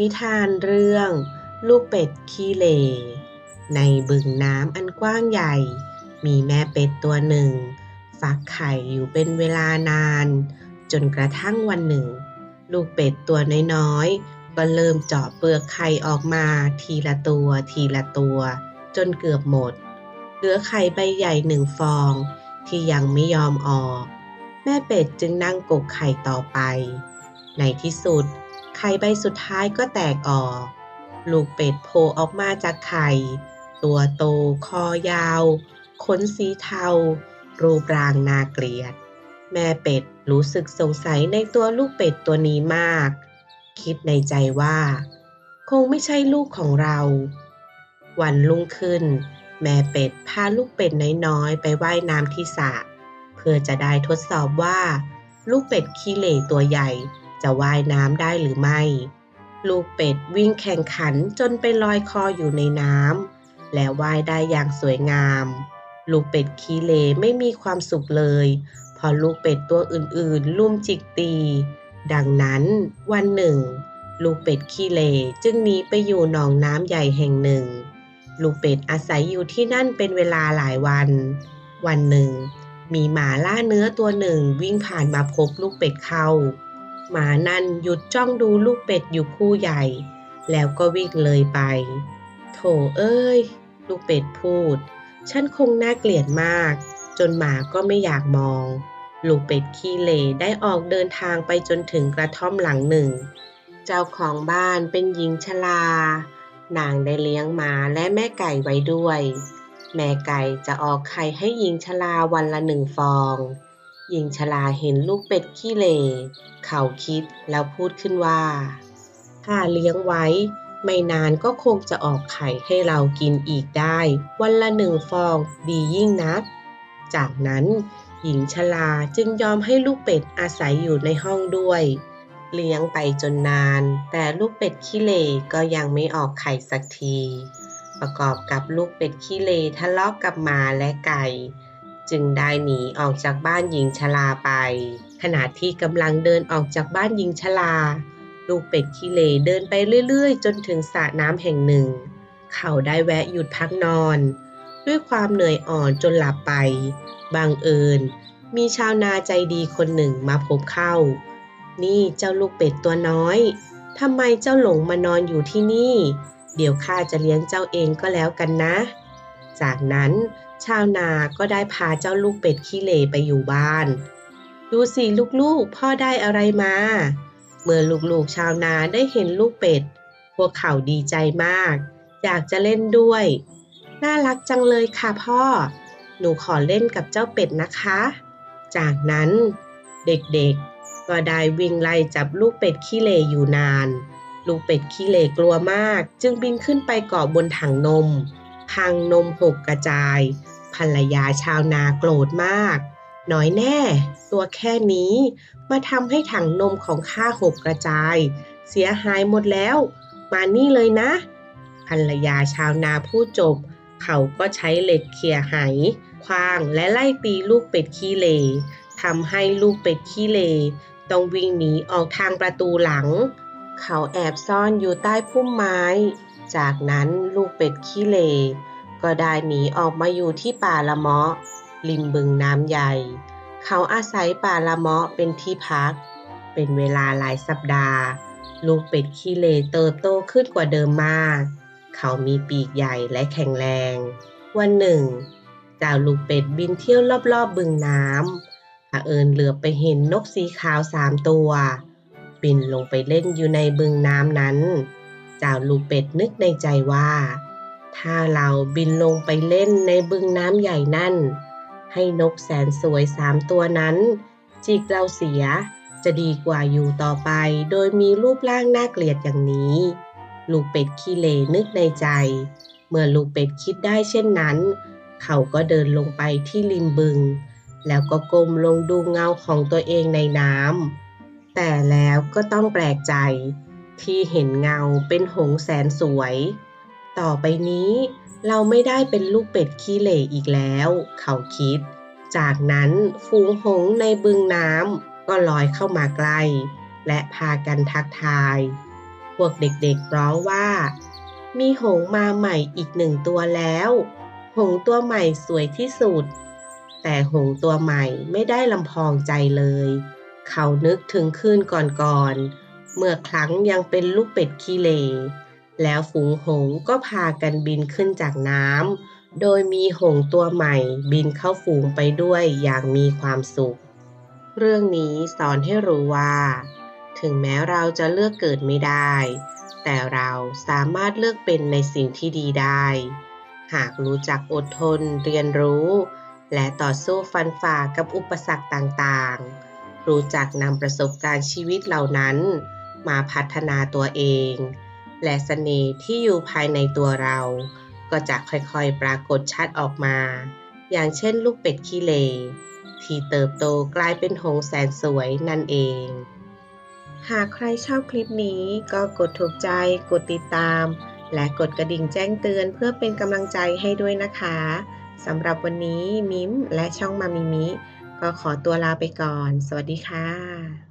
นิทานเรื่อง ลูกเป็ดขี้เหร่ในบึงน้ำอันกว้างใหญ่ มีแม่เป็ดตัวหนึ่ง ฟักไข่อยู่เป็นเวลานาน จนกระทั่งวันหนึ่ง ลูกเป็ดตัวน้อยๆ ก็เริ่มเจาะเปลือกไข่ออกมาทีละตัวทีละตัว จนเกือบหมด เหลือไข่ใบใหญ่หนึ่งฟอง ที่ยังไม่ยอมออก แม่เป็ดจึงนั่งกกไข่ต่อไป ในที่สุด ไข่ใบสุดท้ายก็แตกออก ลูกเป็ดโผล่ออกมาจากไข่ ตัวโต คอยาว ขนสีเทา รูปร่างน่าเกลียด แม่เป็ดรู้สึกสงสัยในตัวลูกเป็ดตัวนี้มาก คิดในใจว่า คงไม่ใช่ลูกของเรา วันรุ่งขึ้น แม่เป็ดพาลูกเป็ดน้อยๆ ไปว่ายน้ำที่สระเพื่อจะได้ทดสอบว่า ลูกเป็ดขี้เหร่ตัวใหญ่ จะว่ายน้ำได้หรือไม่ ลูกเป็ดวิ่งแข่งขันจนไปลอยคออยู่ในน้ำและว่ายได้อย่างสวยงาม ลูกเป็ดขี้เหร่ไม่มีความสุขเลยเพราะลูกเป็ดตัวอื่นๆ ลุ่มจิกตี ดังนั้นวันหนึ่ง ลูกเป็ดขี้เหร่จึงหนีไปอยู่หนองน้ำใหญ่แห่งหนึ่ง ลูกเป็ดอาศัยอยู่ที่นั่นเป็นเวลาหลายวัน วันหนึ่ง มีหมาล่าเนื้อตัวหนึ่งวิ่งผ่านมาพบลูกเป็ดเข้า หมานั่นหยุดจ้องดูลูกเป็ดอยู่คู่ใหญ่ แล้วก็วิ่งเลยไป โถเอ้ย ลูกเป็ดพูด ฉันคงน่าเกลียดมาก จนหมาก็ไม่อยากมอง ลูกเป็ดขี้เหร่ได้ออกเดินทางไปจนถึงกระท่อมหลังหนึ่ง เจ้าของบ้านเป็นหญิงชรา นางได้เลี้ยงหมาและแม่ไก่ไว้ด้วย แม่ไก่จะออกไข่ให้หญิงชราวันละหนึ่งฟอง หญิงชราเห็นลูกเป็ดขี้เหร่เขาคิดแล้วพูดขึ้นว่า ถ้าเลี้ยงไว้ ไม่นานก็คงจะออกไข่ให้เรากินอีกได้ วันละหนึ่งฟองดียิ่งนัก จากนั้นหญิงชราจึงยอมให้ลูกเป็ดอาศัยอยู่ในห้องด้วย เลี้ยงไปจนนาน แต่ลูกเป็ดขี้เหร่ก็ยังไม่ออกไข่สักที ประกอบกับลูกเป็ดขี้เหร่ทะเลาะกกับหมาและไก่ จึงได้หนีออกจากบ้านหญิงชราไป ขณะที่กำลังเดินออกจากบ้านหญิงชราลูกเป็ดขี้เหร่เดินไปเรื่อยๆ จนถึงสระน้ำแห่งหนึ่ง เขาได้แวะหยุดพักนอน ด้วยความเหนื่อยอ่อนจนหลับไปบังเอิญมีชาวนาใจดีคนหนึ่งมาพบเข้า นี่เจ้าลูกเป็ดตัวน้อยทำไมเจ้าหลงมานอนอยู่ที่นี่ เดี๋ยวข้าจะเลี้ยงเจ้าเองก็แล้วกันนะ จากนั้น ชาวนาก็ได้พาเจ้าลูกเป็ดขี้เหร่ไปอยู่บ้าน ดูสิลูกๆ พ่อได้อะไรมา เมื่อลูกๆชาวนาได้เห็นลูกเป็ด พวกเขาดีใจมาก อยากจะเล่นด้วย น่ารักจังเลยค่ะพ่อ หนูขอเล่นกับเจ้าเป็ดนะคะ จากนั้นเด็กๆ ก็ได้วิ่งไล่จับลูกเป็ดขี้เหร่อยู่นาน ลูกเป็ดขี้เหร่กลัวมาก จึงบินขึ้นไปเกาะบนถังนม พังนมหกกระจาย ภรรยาชาวนาโกรธมาก น้อยแน่ ตัวแค่นี้มาทำให้ถังนมของข้าหกกระจาย เสียหายหมดแล้ว มานี่เลยนะ ภรรยาชาวนาพูดจบ เขาก็ใช้เหล็กเขี่ยไหคว้างและไล่ตีลูกเป็ดขี้เหร่ทำให้ลูกเป็ดขี้เหร่ต้องวิ่งหนีออกทางประตูหลัง เขาแอบซ่อนอยู่ใต้พุ่มไม้ จากนั้นลูกเป็ดขี้เหร่ก็ได้หนีออกมาอยู่ที่ป่าละเมาะริมบึงน้ำใหญ่ เขาอาศัยป่าละเมาะเป็นที่พัก เป็นเวลาหลายสัปดาห์ ลูกเป็ดขี้เหร่เติบโตขึ้นกว่าเดิมมาก เขามีปีกใหญ่และแข็งแรง วันหนึ่งเจ้าลูกเป็ดบินเที่ยวรอบๆบบึงน้ำเผอิญเหลือไปเห็นนกสีขาวสามตัว บินลงไปเล่นอยู่ในบึงน้ำนั้น เจ้าลูกเป็ดนึกในใจว่า ถ้าเราบินลงไปเล่นในบึงน้ำใหญ่นั่น ให้นกแสนสวยสามตัวนั้น จิกเราเสียจะดีกว่าอยู่ต่อไปโดยมีรูปร่างน่าเกลียดอย่างนี้ ลูกเป็ดขี้เหร่นึกในใจ เมื่อลูกเป็ดคิดได้เช่นนั้น เขาก็เดินลงไปที่ริมบึง แล้วก็ก้มลงดูเงาของตัวเองในน้ำแต่แล้วก็ต้องแปลกใจ ที่เห็นเงาเป็นหงส์แสนสวย ต่อไปนี้เราไม่ได้เป็นลูกเป็ดขี้เหร่อีกแล้ว เขาคิด จากนั้นฝูงหงส์ในบึงน้ำก็ลอยเข้ามาใกล้ และพากันทักทายววกเด็กๆร้องว่า มีหงส์มาใหม่อีกหนึ่งตัวแล้ว หงส์ตัวใหม่สวยที่สุด แต่หงส์ตัวใหม่ไม่ได้ลำพองใจเลย เขานึกถึงคืนก่อนๆ เมื่อครั้งยังเป็นลูกเป็ดขี้เหร่แล้วฝูงหงก็พากันบินขึ้นจากน้ำ โดยมีหงตัวใหม่บินเข้าฝูงไปด้วยอย่างมีความสุข เรื่องนี้สอนให้รู้ว่า ถึงแม้เราจะเลือกเกิดไม่ได้ แต่เราสามารถเลือกเป็นในสิ่งที่ดีได้ หากรู้จักอดทนเรียนรู้ และต่อสู้ฟันฝ่ากับอุปสรรคต่างๆ รู้จักนำประสบการณ์ชีวิตเหล่านั้น มาพัฒนาตัวเอง และเสน่ห์ที่อยู่ภายในตัวเรา ก็จะค่อยๆปรากฏชัดออกมา อย่างเช่นลูกเป็ดขี้เหร่ที่เติบโตกลายเป็นหงส์แสนสวยนั่นเอง หากใครชอบคลิปนี้ก็กดถูกใจ กดติดตาม และกดกระดิ่งแจ้งเตือนเพื่อเป็นกำลังใจให้ด้วยนะคะสำหรับวันนี้มิมและช่องมามิมิ ก็ขอตัวลาไปก่อน สวัสดีค่ะ